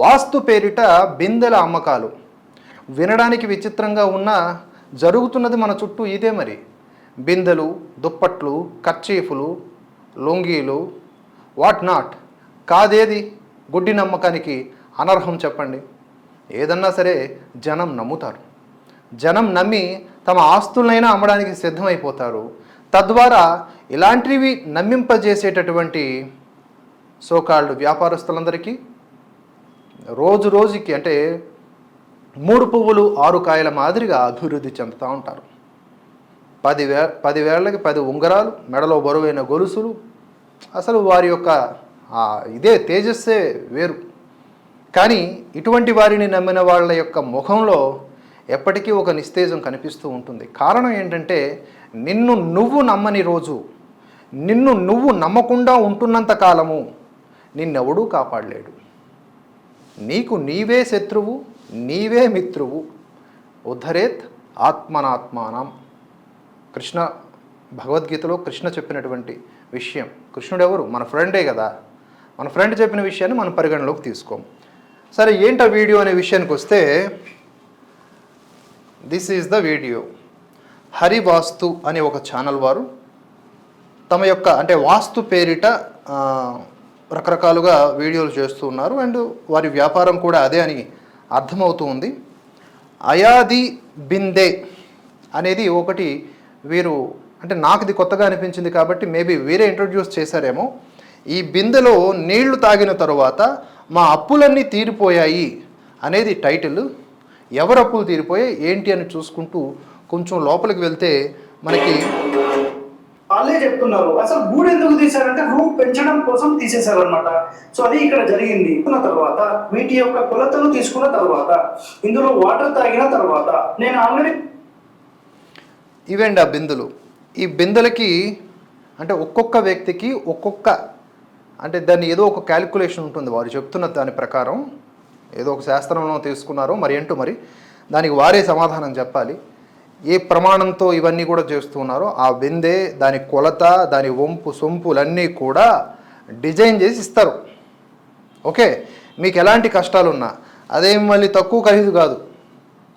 వాస్తు పేరిట బిందెల అమ్మకాలు. వినడానికి విచిత్రంగా ఉన్న జరుగుతున్నది మన చుట్టూ ఇదే మరి. బిందెలు దుప్పట్లు కర్చీఫులు లొంగీలు వాట్ నాట్? కాదేది? గుడ్డి నమ్మకానికి అనర్హం చెప్పండి. ఏదన్నా సరే జనం నమ్ముతారు. జనం నమ్మి తమ ఆస్తులనైనా అమ్మడానికి సిద్ధమైపోతారు. తద్వారా ఇలాంటివి నమ్మింపజేసేటటువంటి సోకాళ్ళు వ్యాపారస్తులందరికీ రోజు రోజుకి అంటే మూడు పువ్వులు ఆరు కాయల మాదిరిగా అభివృద్ధి చెందుతూ ఉంటారు. పదివే పదివేళ్ళకి పది ఉంగరాలు మెడలో బరువైన గొలుసులు. అసలు వారి యొక్క ఇదే తేజస్సే వేరు. కానీ ఇటువంటి వారిని నమ్మిన వాళ్ళ యొక్క ముఖంలో ఎప్పటికీ ఒక నిస్తేజం కనిపిస్తూ ఉంటుంది. కారణం ఏంటంటే నిన్ను నువ్వు నమ్మని రోజు నిన్ను నువ్వు నమ్మకుండా ఉంటున్నంత కాలము నిన్నెవడూ కాపాడలేడు. నీకు నీవే శత్రువు నీవే మిత్రువు. ఉద్ధరేత్ ఆత్మనాత్మానం. కృష్ణ భగవద్గీతలో కృష్ణ చెప్పినటువంటి విషయం. కృష్ణుడు ఎవరు మన ఫ్రెండే కదా. మన ఫ్రెండ్ చెప్పిన విషయాన్ని మనం పరిగణలోకి తీసుకోం. సరే ఏంట వీడియో అనే విషయానికి వస్తే this is the video Hari Vastu అనే ఒక ఛానల్ వారు తమ యొక్క అంటే వాస్తు పేరిట రకరకాలుగా వీడియోలు చేస్తూ ఉన్నారు. అండ్ వారి వ్యాపారం కూడా అదే అని అర్థమవుతూ ఉంది. అయాది బిందే అనేది ఒకటి వీరు అంటే నాకు ఇది కొత్తగా అనిపించింది కాబట్టి మేబీ వీరే ఇంట్రొడ్యూస్ చేశారేమో. ఈ బిందెలో నీళ్ళు తాగిన తరువాత మా అప్పులన్నీ తీరిపోయాయి అనేది టైటిల్. ఎవరు అప్పులు తీరిపోయాయి ఏంటి అని చూసుకుంటూ కొంచెం లోపలికి వెళ్తే మనకి వాళ్ళే చెప్తున్నారు. అసలు గూడు ఎందుకు తీశారంటే రూమ్ పెంచడం కోసం తీసేశారు అనమాట సో అది ఇక్కడ జరిగింది. తీసుకున్న తర్వాత వీటి యొక్క కొలతలు తీసుకున్న తర్వాత ఇందులో వాటర్ తాగిన తర్వాత నేను ఆల్రెడీ ఇవేండి ఆ బిందులు? ఈ బిందులకి అంటే ఒక్కొక్క వ్యక్తికి ఒక్కొక్క అంటే దాన్ని ఏదో ఒక క్యాలిక్యులేషన్ ఉంటుంది. వారు చెప్తున్న దాని ప్రకారం ఏదో ఒక శాస్త్రంలో తీసుకున్నారో. మరి ఏంటో మరి దానికి వారే సమాధానం చెప్పాలి. ఏ ప్రమాణంతో ఇవన్నీ కూడా చేస్తున్నారో ఆ విందే దాని కొలత దాని వంపు సొంపులన్నీ కూడా డిజైన్ చేసి ఇస్తారు. ఓకే? మీకు ఎలాంటి కష్టాలున్నా. అదేం మళ్ళీ తక్కువ ఖరీదు కాదు.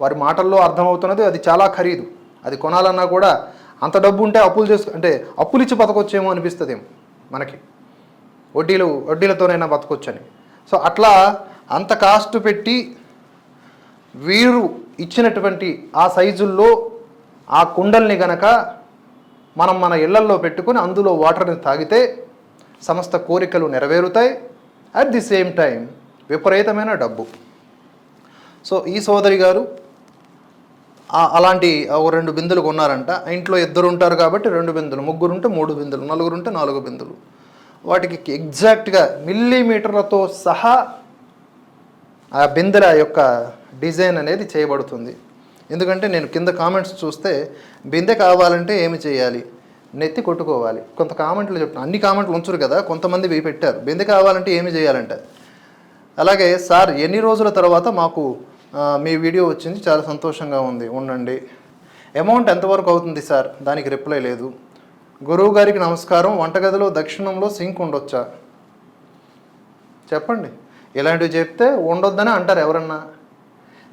వారి మాటల్లో అర్థమవుతున్నది అది చాలా ఖరీదు. అది కొనాలన్నా కూడా అంత డబ్బు ఉంటే అప్పులు చేసు అంటే అప్పులు ఇచ్చి బతకొచ్చేమో అనిపిస్తుంది మనకి. వడ్డీలు వడ్డీలతోనైనా బతకొచ్చని. సో అట్లా అంత కాస్ట్ పెట్టి వీరు ఇచ్చినటువంటి ఆ సైజుల్లో ఆ కుండల్ని గనక మనం మన ఇళ్ళల్లో పెట్టుకుని అందులో వాటర్ని తాగితే సమస్త కోరికలు నెరవేరుతాయి. అట్ ది సేమ్ టైం విపరీతమైన డబ్బు. సో ఈ సోదరి గారు అలాంటి ఒక రెండు బిందులు కొన్నారంట. ఇంట్లో ఇద్దరు ఉంటారు కాబట్టి రెండు బిందులు ముగ్గురు ఉంటే మూడు బిందులు నలుగురు ఉంటే నాలుగు బిందులు. వాటికి ఎగ్జాక్ట్గా మిల్లీమీటర్లతో సహా ఆ బిందెల యొక్క డిజైన్ అనేది చేయబడుతుంది. ఎందుకంటే నేను కింద కామెంట్స్ చూస్తే బిందె కావాలంటే ఏమి చేయాలి? నెత్తి కొట్టుకోవాలి. కొంత కామెంట్లు చెప్తాను అన్ని కామెంట్లు ఉంచరు కదా కొంతమంది ఇవి పెట్టారు. బిందె కావాలంటే ఏమి చేయాలంటే? అలాగే సార్ ఎన్ని రోజుల తర్వాత మాకు మీ వీడియో వచ్చింది? చాలా సంతోషంగా ఉంది. ఉండండి. అమౌంట్ ఎంతవరకు అవుతుంది సార్? దానికి రిప్లై లేదు. గురువు గారికి నమస్కారం. వంటగదిలో దక్షిణంలో సింక్ ఉండొచ్చా? చెప్పండి. ఇలాంటివి చెప్తే ఉండొద్దని అంటారు ఎవరన్నా?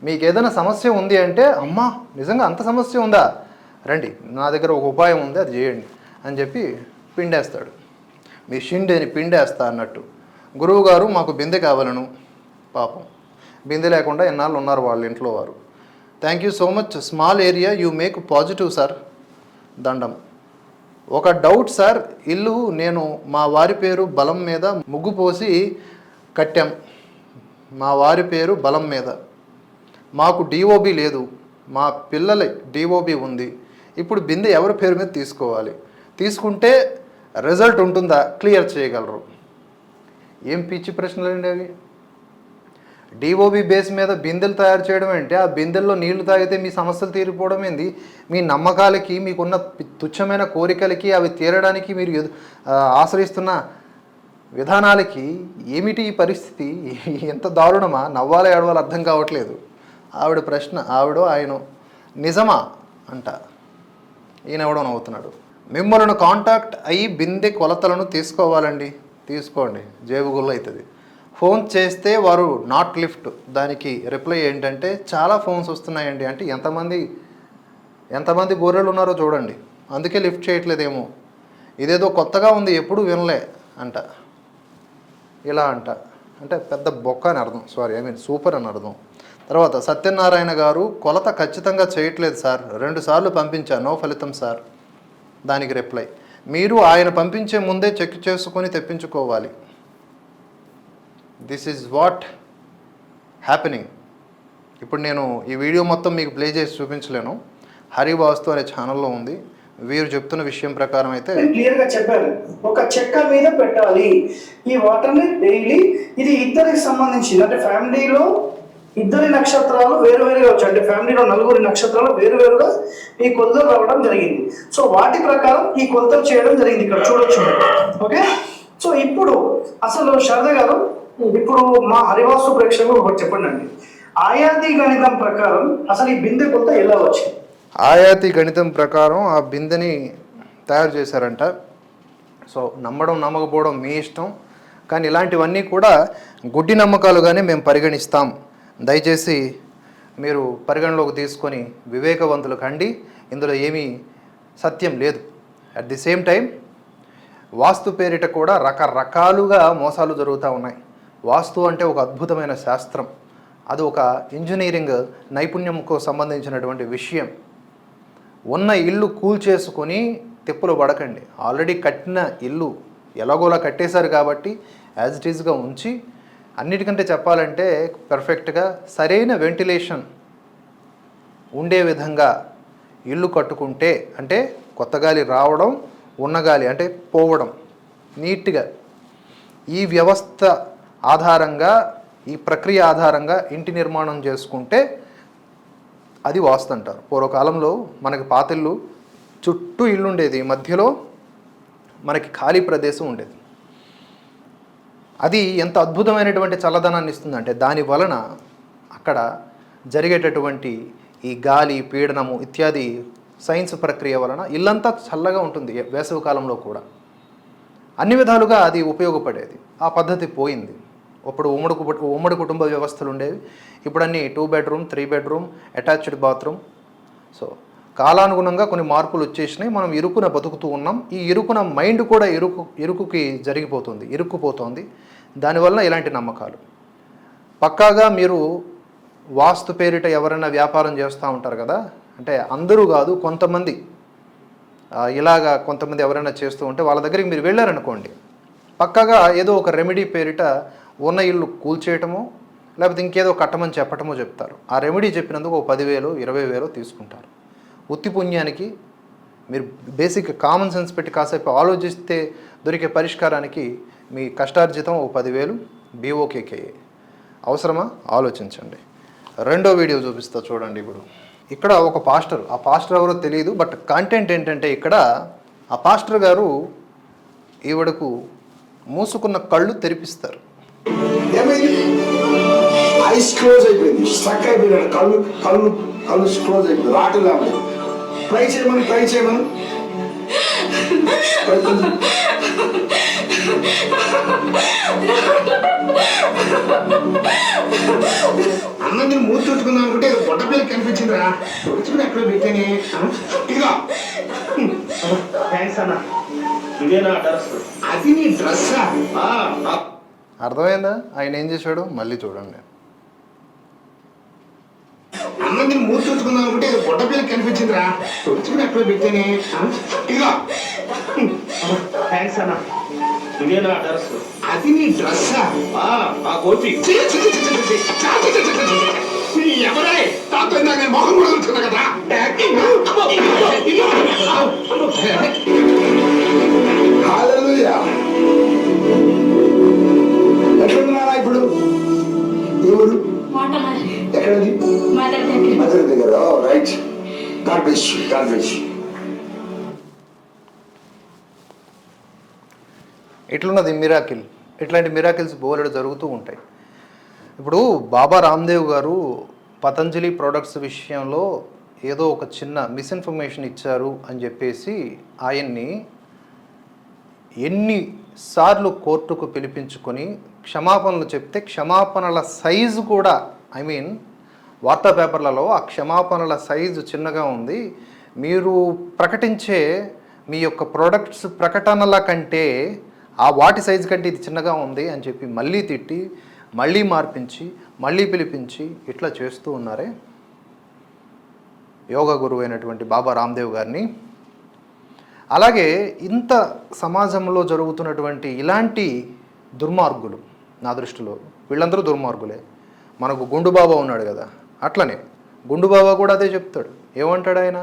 మీకు ఏదైనా సమస్య ఉంది అంటే అమ్మా నిజంగా అంత సమస్య ఉందా? రండి నా దగ్గర ఒక ఉపాయం ఉంది అది చేయండి అని చెప్పి పిండేస్తాడు. మీ షిండేని పిండేస్తా అన్నట్టు. గురువు గారు మాకు బిందె కావాలను. పాపం. బిందె లేకుండా ఎన్నాళ్ళు ఉన్నారు వాళ్ళ ఇంట్లో వారు. Thank you so much small area you make positive sir దండం. ఒక డౌట్ సార్ ఇల్లు నేను మా వారి పేరు బలం మీద ముగ్గు పోసి కట్టాం. మా వారి పేరు బలం మీద. మాకు డిఓబి లేదు. మా పిల్లల డిఓబి ఉంది. ఇప్పుడు బిందె ఎవరి పేరు మీద తీసుకోవాలి? తీసుకుంటే రిజల్ట్ ఉంటుందా? క్లియర్ చేయగలరు. ఏం పిచ్చి ప్రశ్నలు అండి అవి డిఓబి బేస్ మీద బిందెలు తయారు చేయడం అంటే ఆ బిందెల్లో నీళ్ళు తాగితే మీ సమస్యలు తీరిపోవడం ఏంది? మీ నమ్మకాలకి మీకున్న తుచ్చమైన కోరికలకి అవి తీరడానికి మీరు ఆశ్రయిస్తున్న విధానాలకి ఏమిటి ఈ పరిస్థితి? ఎంత దారుణమా? నవ్వాలో ఏడవాలో అర్థం కావట్లేదు. ఆవిడ ప్రశ్న ఆవిడో ఆయన నిజమా? అంట. ఈయన ఎవడో నవ్వుతున్నాడు. మిమ్మల్ని కాంటాక్ట్ అయ్యి బిందె కొలతలను తీసుకోవాలండి. తీసుకోండి జేబుగుల్లో అవుతుంది ఫోన్ చేస్తే వారు నాట్ లిఫ్ట్. దానికి రిప్లై ఏంటంటే చాలా ఫోన్స్ వస్తున్నాయండి. అంటే ఎంతమంది ఎంతమంది గొర్రెలు ఉన్నారో చూడండి. అందుకే లిఫ్ట్ చేయట్లేదేమో. ఇదేదో కొత్తగా ఉంది ఎప్పుడు వినలే. అంట. ఇలా అంట. అంటే పెద్ద బొక్క అని అర్థం. సారీ ఐ మీన్ సూపర్ అని అర్థం. తర్వాత సత్యనారాయణ గారు కొలత ఖచ్చితంగా చేయట్లేదు సార్. రెండు సార్లు నో ఫలితం సార్. దానికి రిప్లై మీరు ఆయన పంపించే ముందే చెక్ చేసుకొని తెప్పించుకోవాలి. దిస్ ఈజ్ వాట్ హ్యాపెనింగ్ ఇప్పుడు నేను ఈ వీడియో మొత్తం మీకు ప్లే చేసి చూపించలేను. హరివాస్తు అనే ఛానల్లో ఉంది. వీరు చెప్తున్న విషయం ప్రకారం అయితే క్లియర్గా చెప్పారు ఒక చెక్క మీద పెట్టాలి. ఈ వాటర్ని డైలీ ఇది ఇద్దరికి సంబంధించింది అంటే ఫ్యామిలీలో ఇద్దరి నక్షత్రాలు వేరు వేరుగా వచ్చాయి. అంటే ఫ్యామిలీలో నలుగురి నక్షత్రాలు వేరు వేరుగా ఈ కొలతలు రావడం జరిగింది. సో వాటి ప్రకారం ఈ కొలతలు చేయడం జరిగింది ఇక్కడ చూడొచ్చు. ఓకే? సో ఇప్పుడు అసలు శారద గారు ఇప్పుడు మా హరివాసు ప్రేక్షకులు ఒకటి చెప్పండి అండి గణితం ప్రకారం అసలు ఈ బిందె కొలత ఎలా వచ్చింది? ఆయాతి గణితం ప్రకారం ఆ బిందెని తయారు చేశారంట. సో నమ్మడం నమ్మకపోవడం మీ ఇష్టం. కానీ ఇలాంటివన్నీ కూడా గుడ్డి నమ్మకాలుగానే మేము పరిగణిస్తాం. దయచేసి మీరు పరిగణలోకి తీసుకొని వివేకవంతులు కండి. ఇందులో ఏమీ సత్యం లేదు. At the same time vastu పేరిట కూడా రకరకాలుగా మోసాలు జరుగుతూ ఉన్నాయి. వాస్తు అంటే ఒక అద్భుతమైన శాస్త్రం. అది ఒక ఇంజనీరింగ్ నైపుణ్యంకు సంబంధించినటువంటి విషయం. ఉన్న ఇల్లు కూల్చేసుకొని తిప్పులు పడకండి. ఆల్రెడీ కట్టిన ఇల్లు ఎలాగోలా కట్టేశారు కాబట్టి యాజ్ ఇట్ ఈజ్గా ఉంచి అన్నిటికంటే చెప్పాలంటే పర్ఫెక్ట్గా సరైన వెంటిలేషన్ ఉండే విధంగా ఇల్లు కట్టుకుంటే అంటే కొత్త గాలి రావడం ఉన్న గాలి అంటే పోవడం నీట్గా ఈ వ్యవస్థ ఆధారంగా ఈ ప్రక్రియ ఆధారంగా ఇంటి నిర్మాణం చేసుకుంటే అది వాస్తు అంటారు. పూర్వకాలంలో మనకి పాతిల్లు చుట్టూ ఇల్లు ఉండేది మధ్యలో మనకి ఖాళీ ప్రదేశం ఉండేది. అది ఎంత అద్భుతమైనటువంటి చల్లదనాన్ని ఇస్తుందంటే దాని వలన అక్కడ జరిగేటటువంటి ఈ గాలి పీడనము ఇత్యాది సైన్స్ ప్రక్రియ వలన ఇల్లంతా చల్లగా ఉంటుంది వేసవి కాలంలో కూడా. అన్ని విధాలుగా అది ఉపయోగపడేది. ఆ పద్ధతి పోయింది. అప్పుడు ఉమ్మడి ఉమ్మడి కుటుంబ వ్యవస్థలు ఉండేవి. ఇప్పుడన్నీ two bedroom three bedroom attached bathroom. So కాలానుగుణంగా కొన్ని మార్పులు వచ్చేసినాయి. మనం ఇరుకున బతుకుతూ ఉన్నాం. ఈ ఇరుకున మైండ్ కూడా ఇరుకు ఇరుకుకి జరిగిపోతుంది ఇరుక్కుపోతుంది. దానివల్ల ఇలాంటి నమ్మకాలు. పక్కాగా మీరు వాస్తు పేరిట ఎవరైనా వ్యాపారం చేస్తూ ఉంటారు కదా అంటే అందరూ కాదు కొంతమంది ఇలాగా కొంతమంది ఎవరైనా చేస్తూ ఉంటే వాళ్ళ దగ్గరికి మీరు వెళ్ళారనుకోండి పక్కాగా ఏదో ఒక రెమెడీ పేరిట ఉన్న ఇల్లు కూల్చేయటమో లేకపోతే ఇంకేదో కట్టమని చెప్పటమో చెప్తారు. ఆ రెమెడీ చెప్పినందుకు ఒక పదివేలు ఇరవై వేలు తీసుకుంటారు. ఉత్తి పుణ్యానికి మీరు బేసిక్ కామన్ సెన్స్ పెట్టి కాసేపు ఆలోచిస్తే దొరికే పరిష్కారానికి మీ కష్టార్జితం ఒక పదివేలు బీఓకేకేఏ అవసరమా? ఆలోచించండి. రెండో వీడియో చూపిస్తా చూడండి ఇప్పుడు. ఇక్కడ ఒక పాస్టర్ ఆ పాస్టర్ ఎవరో తెలియదు బట్ కంటెంట్ ఏంటంటే ఇక్కడ ఆ పాస్టర్ గారు ఈవిడకు మూసుకున్న కళ్ళు తెరిపిస్తారు. ఐస్ క్లోజ్ అయిపోయింది. స్ట్రక్ అయిపోయినాడు. కళ్ళు కళ్ళు కళ్ళు క్లోజ్ అయిపోయింది రాటు లేకపోతే ట్రై చేయమని ట్రై చేయమని. Try చేయి. అన్న నేను మూతి తుడుచుకుందాం అనుకుంటే ఏదో బొట్ట పిల్ల కనిపించిందిరా. తుడుచుకుని ఎక్కడ పెట్టానే ఇదిగో. థ్యాంక్స్ అన్న. ఇదే నా అడ్రస్ అది నీ డ్రెస్సా అర్థమైందా? ఆయన ఏం చేశాడు? మళ్ళీ చూడండి. అన్న నేను మూతి తుడుచుకుందాం అనుకుంటే ఏదో బొట్ట పిల్ల కనిపించిందిరా. తుడుచుకుని ఎక్కడ పెట్టానే ఇదిగో. థ్యాంక్స్ అన్న. ఇదే నా అడ్రస్ అది నీ డ్రెస్సా ఆ కోచి ఎవరే తాత ఇందాక నేను మొహం కూడా చూస్తున్నా కదా హల్లెలూయా. ఎక్కడున్నారా ఇప్పుడు ఎవరు మాటమారి ఎక్కడది మదర్ దగ్గర మదర్ దగ్గర right God bless you God bless you ఇట్లున్నది miracle. ఇట్లాంటి మిరాకిల్స్ బోలెడు జరుగుతూ ఉంటాయి. ఇప్పుడు బాబా రామ్దేవ్ గారు పతంజలి ప్రొడక్ట్స్ విషయంలో ఏదో ఒక చిన్న మిస్ఇన్ఫర్మేషన్ ఇచ్చారు అని చెప్పేసి ఆయన్ని ఎన్నిసార్లు కోర్టుకు పిలిపించుకొని క్షమాపణలు చెప్తే క్షమాపణల సైజు కూడా ఐ మీన్ వార్తా పేపర్లలో ఆ క్షమాపణల సైజు చిన్నగా ఉంది. మీరు ప్రకటించే మీ యొక్క ప్రోడక్ట్స్ ప్రకటనల కంటే ఆ వాటి సైజు కంటే ఇది చిన్నగా ఉంది అని చెప్పి మళ్ళీ తిట్టి మళ్ళీ మార్పించి మళ్ళీ పిలిపించి ఇట్లా చేస్తూ ఉన్నారే యోగా గురువు అయినటువంటి బాబా రామ్దేవ్ గారిని. అలాగే ఇంత సమాజంలో జరుగుతున్నటువంటి ఇలాంటి దుర్మార్గులు నా దృష్టిలో వీళ్ళందరూ దుర్మార్గులే. మనకు గుండు బాబా ఉన్నాడు కదా అట్లనే గుండు బాబా కూడా అదే చెప్తాడు. ఏమంటాడు ఆయన?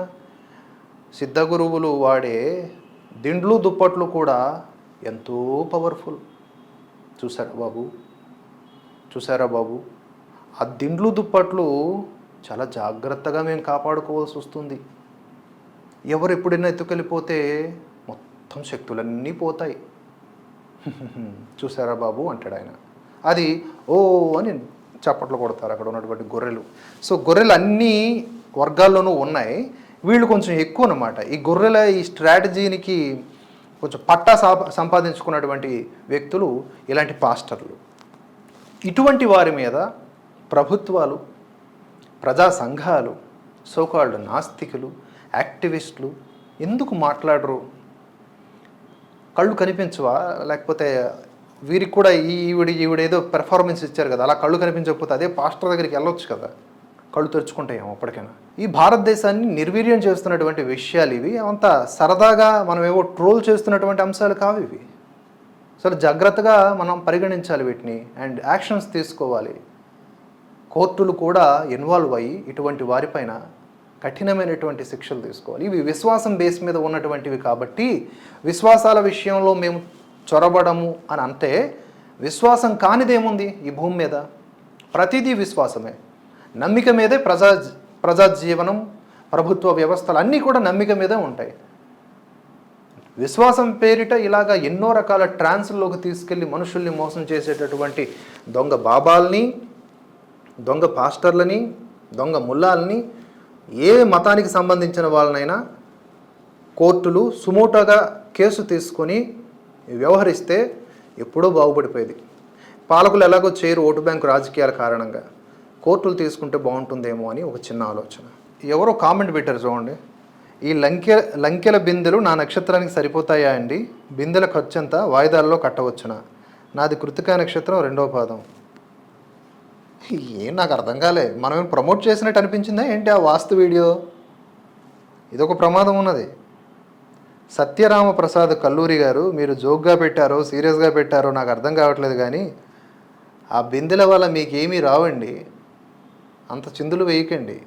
సిద్ధ గురువులు వాడే దిండ్లు దుప్పట్లు కూడా ఎంతో పవర్ఫుల్. చూసారా బాబు? చూసారా బాబు? ఆ దిండ్లు దుప్పట్లు చాలా జాగ్రత్తగా మేము కాపాడుకోవాల్సి వస్తుంది. ఎవరు ఎప్పుడైనా ఎత్తుకెళ్ళిపోతే మొత్తం శక్తులన్నీ పోతాయి. చూసారా బాబు? అంటాడు ఆయన. అది ఓ అని చప్పట్లు కొడతారు అక్కడ ఉన్నటువంటి గొర్రెలు. సో గొర్రెలు అన్ని వర్గాల్లోనూ ఉన్నాయి. వీళ్ళు కొంచెం ఎక్కువ అన్నమాట. ఈ గొర్రెల ఈ స్ట్రాటజీనికి కొంచెం పట్టా సా- సంపాదించుకున్నటువంటి వ్యక్తులు ఇలాంటి పాస్టర్లు. ఇటువంటి వారి మీద ప్రభుత్వాలు ప్రజా సంఘాలు సోకాల్డ్ నాస్తికులు యాక్టివిస్టులు ఎందుకు మాట్లాడరు? కళ్ళు కనిపించవా? లేకపోతే వీరికి కూడా ఈవిడ ఈవిడ ఏదో పెర్ఫార్మెన్స్ ఇచ్చారు కదా అలా కళ్ళు కనిపించకపోతే అదే పాస్టర్ దగ్గరికి వెళ్ళొచ్చు కదా? కళ్ళు తెరుచుకుంటాయేమో అప్పటికైనా. ఈ భారతదేశాన్ని నిర్వీర్యం చేస్తున్నటువంటి విషయాలు ఇవి. అంత సరదాగా మనం ఏవో ట్రోల్ చేస్తున్నటువంటి అంశాలు కావు ఇవి. అసలు జాగ్రత్తగా మనం పరిగణించాలి వీటిని అండ్ యాక్షన్స్ తీసుకోవాలి. కోర్టులు కూడా ఇన్వాల్వ్ అయ్యి ఇటువంటి వారిపైన కఠినమైనటువంటి శిక్షలు తీసుకోవాలి. ఇవి విశ్వాసం బేస్ మీద ఉన్నటువంటివి కాబట్టి విశ్వాసాల విషయంలో మేము చొరబడము అని అంటే విశ్వాసం కానిదేముంది ఈ భూమి మీద? ప్రతిదీ విశ్వాసమే. నమ్మిక మీదే ప్రజా ప్రజాజీవనం ప్రభుత్వ వ్యవస్థలు అన్నీ కూడా నమ్మిక మీదే ఉంటాయి. విశ్వాసం పేరిట ఇలాగా ఎన్నో రకాల ట్రాన్స్లోకి తీసుకెళ్ళి మనుషుల్ని మోసం చేసేటటువంటి దొంగ బాబాల్ని దొంగ పాస్టర్లని దొంగ ముల్లాల్ని ఏ మతానికి సంబంధించిన వాళ్ళనైనా కోర్టులు సుమోటోగా కేసు తీసుకొని వ్యవహరిస్తే ఎప్పుడో బాగుపడిపోయేది. పాలకులు ఎలాగో చేయరు ఓటు బ్యాంకు రాజకీయాల కారణంగా. కోర్టులు తీసుకుంటే బాగుంటుందేమో అని ఒక చిన్న ఆలోచన. ఎవరో కామెంట్ పెట్టారు చూడండి. ఈ లంకె లంకెల బిందెలు నా నక్షత్రానికి సరిపోతాయా అండి? బిందెల ఖర్చు ఎంత వాయిదాల్లో కట్టవచ్చునా? నాది కృతికా నక్షత్రం రెండో పాదం. ఏం నాకు అర్థం కాలే. మనం ఏం ప్రమోట్ చేసినట్టు అనిపించిందా ఏంటి ఆ వాస్తు వీడియో? ఇదొక ప్రమాదం ఉన్నది. సత్యరామ ప్రసాద్ కల్లూరి గారు మీరు జోక్గా పెట్టారో సీరియస్గా పెట్టారో నాకు అర్థం కావట్లేదు కానీ ఆ బిందెల వల్ల మీకేమీ రావండి. అంత చిందులు వేయకండి.